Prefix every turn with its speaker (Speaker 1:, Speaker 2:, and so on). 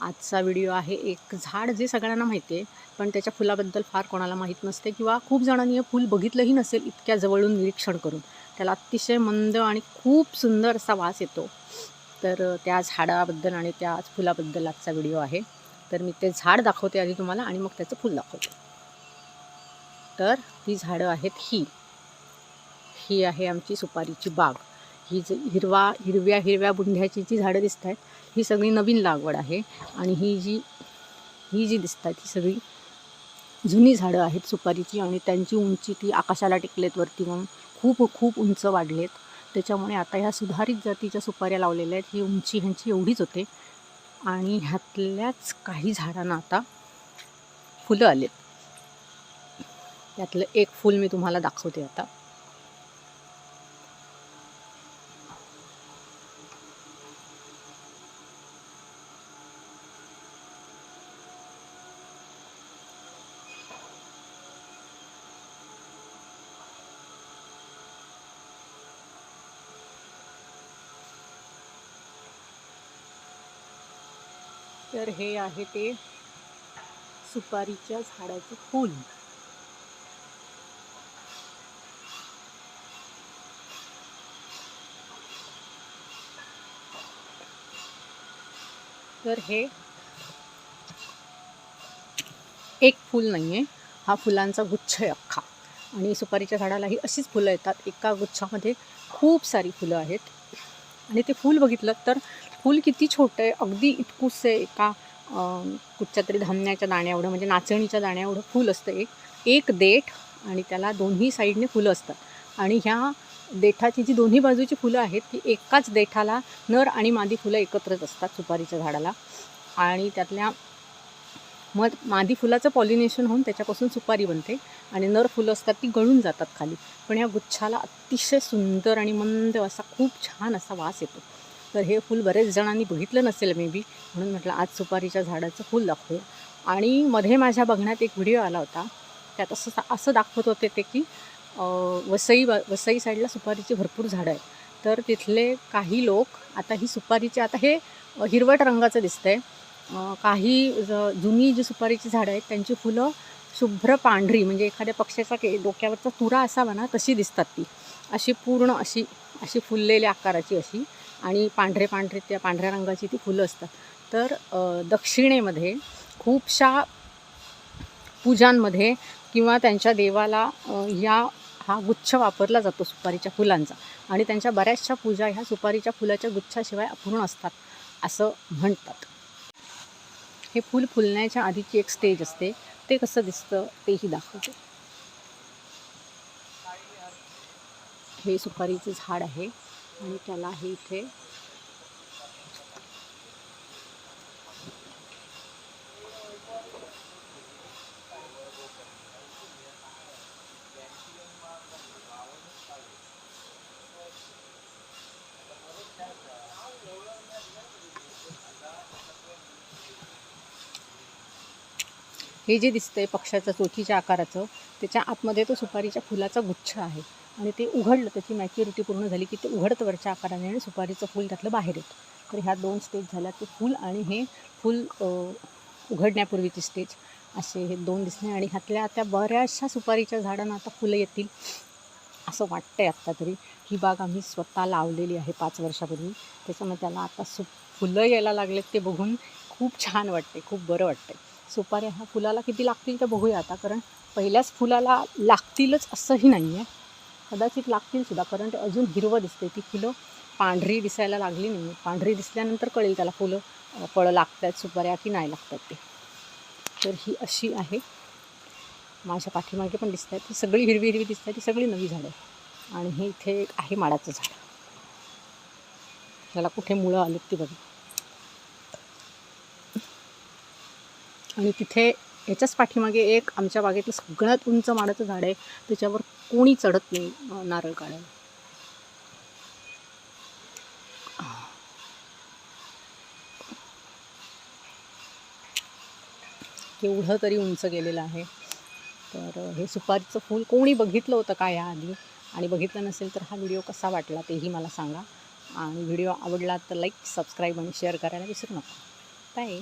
Speaker 1: आजचा व्हिडिओ आहे. एक झाड जे सगळ्यांना माहिती आहे पण त्याच्या फुलाबद्दल फार कोणाला माहीत नसते किंवा खूप जणांनी हे फूल बघितलंही नसेल इतक्या जवळून निरीक्षण करून. त्याला अतिशय मंद आणि खूप सुंदर असा वास येतो. तर त्या झाडाबद्दल आणि त्या फुलाबद्दल आजचा व्हिडिओ आहे. तर मी ते झाड दाखवते आधी तुम्हाला आणि मग त्याचं फूल दाखवते. तर ती झाडं आहेत ही. ही आहे आमची सुपारीची बाग. ही जी हिरवा हिरव्या हिरव्या बुंध्याची जी झाडं दिसत आहेत ही सगळी नवीन लागवड आहे. आणि ही जी ही जी दिसत आहेत ही सगळी जुनी झाडं आहेत सुपारीची आणि त्यांची उंची ती आकाशाला टेकलेत वरती म्हणून. खूप खूप उंच वाढलेत. त्याच्यामुळे आता ह्या सुधारित जातीच्या सुपाऱ्या लावलेल्या आहेत. ही उंची ह्यांची एवढीच होते. आणि ह्यातल्याच काही झाडांना आता फुलं आलेत. त्यातलं एक फूल मी तुम्हाला दाखवते आता. तर हे आहे ते सुपारीच्या झाडाचं फूल. तर हे एक फूल नाही आहे हा फुलांचा गुच्छ आहे अख्खा. आणि सुपारीच्या झाडालाही अशीच फुलं येतात. एका गुच्छामध्ये खूप सारी फुलं आहेत. आणि ते फूल बघितलं तर फूल किती छोटं आहे अगदी इतकुस आहे एका कुठच्या तरी धान्याच्या दाण्या एवढं म्हणजे नाचणीच्या दाण्या एवढं फूल असतं एक. एक देठ आणि त्याला दोन्ही साईडने फुलं असतात. आणि ह्या देठाची जी दोन्ही बाजूची फुलं आहेत ती एकाच देठाला नर आणि मादी फुलं एकत्रच असतात सुपारीच्या झाडाला. आणि त्यातल्या मग मादी फुलाचं पॉलिनेशन होऊन त्याच्यापासून सुपारी बनते आणि नर फुलं असतात ती गळून जातात खाली. पण या गुच्छाला अतिशय सुंदर आणि मंद असा खूप छान असा वास येतो. तर हे फूल बरेच जणांनी बघितलं नसेल मे बी म्हणून म्हटलं आज सुपारीच्या झाडाचं फूल दाखवूया आणि मध्ये माझ्या बघण्यात एक व्हिडिओ आला होता. त्यात असं असं दाखवत होते ते की वसई वसई साईडला सुपारीची भरपूर झाडं आहेत. तर तिथले काही लोक आता ही सुपारीचे आता हे हिरवट रंगाचं दिसतंय. आहे काही ज- जुनी जी सुपारीची झाडं आहेत त्यांची फुलं शुभ्र पांढरी म्हणजे एखाद्या पक्ष्याचा के डोक्यावरचा तुरा असावा ना तशी दिसतात ती. अशी पूर्ण अशी अशी फुललेल्या आकाराची अशी आणि पांढरे पांढरे त्या पांढऱ्या रंगाची ती फुलं असतात. तर दक्षिणेमध्ये खूपशा पूजांमध्ये किंवा त्यांच्या देवाला या हा गुच्छ वापरला जातो सुपारीच्या फुलांचा. आणि त्यांच्या बऱ्याचशा पूजा ह्या सुपारीच्या फुलाच्या गुच्छाशिवाय अपूर्ण असतात असं म्हणतात. हे फूल फुलण्याच्या आधीची एक स्टेज असते. ते कसं दिसतं तेही दाखवते. हे सुपारीचं झाड आहे आणि त्याला हे इथे हे जे दिसतंय पक्षाचं चोचीच्या आकाराचं त्याच्या आतमध्ये तो सुपारीच्या फुलाचा गुच्छ आहे. आणि ते उघडलं त्याची मॅच्युरिटी पूर्ण झाली की ते उघडतं वरच्या आकाराने आणि सुपारीचं फूल त्यातलं बाहेर येतं. तर ह्या दोन स्टेज झाल्या ते फूल आणि हे फूल उघडण्यापूर्वीची स्टेज असे हे दोन दिसणे आणि ह्यातल्या त्या बऱ्याचशा सुपारीच्या झाडांना आता फुलं येतील असं वाटतं आहे आत्ता तरी. ही बाग आम्ही स्वतः लावलेली आहे पाच वर्षापूर्वी. त्याच्यामुळे त्याला आता सु फुलं यायला लागलेत ते बघून खूप छान वाटते खूप बरं वाटते सुपाऱ्या ह्या फुलाला किती लागतील त्या बघूया आता कारण पहिल्याच फुलाला लागतीलच असंही नाही आहे कदाचित लागतील सुद्धा कारण ते अजून हिरवं दिसते ती फुलं पांढरी दिसायला लागली नाही पांढरी दिसल्यानंतर कळेल त्याला फुलं फळं लागत आहेत सुपाऱ्या की नाही लागतात ते. तर ही अशी आहे. माझ्या पाठीमागे पण दिसत आहेत ती सगळी हिरवी हिरवी दिसत आहे ती सगळी नवी झाडं आणि हे इथे एक आहे माडाचं झाड. त्याला कुठे मुळं आलेत ती बघा. आणि तिथे याच्याच पाठीमागे एक आमच्या बागेतलं सगळ्यात उंच माडाचं झाड आहे. त्याच्यावर कोणी चढत नाही नारळ काढायला. केवढं तरी उंच गेलेलं आहे. तर हे सुपारीचं फूल कोणी बघितलं होतं का याआधी? आणि बघितलं नसेल तर हा व्हिडिओ कसा वाटला तेही मला सांगा. आणि व्हिडिओ आवडला तर लाईक सबस्क्राईब आणि शेअर करायला विसरू नका. बाय.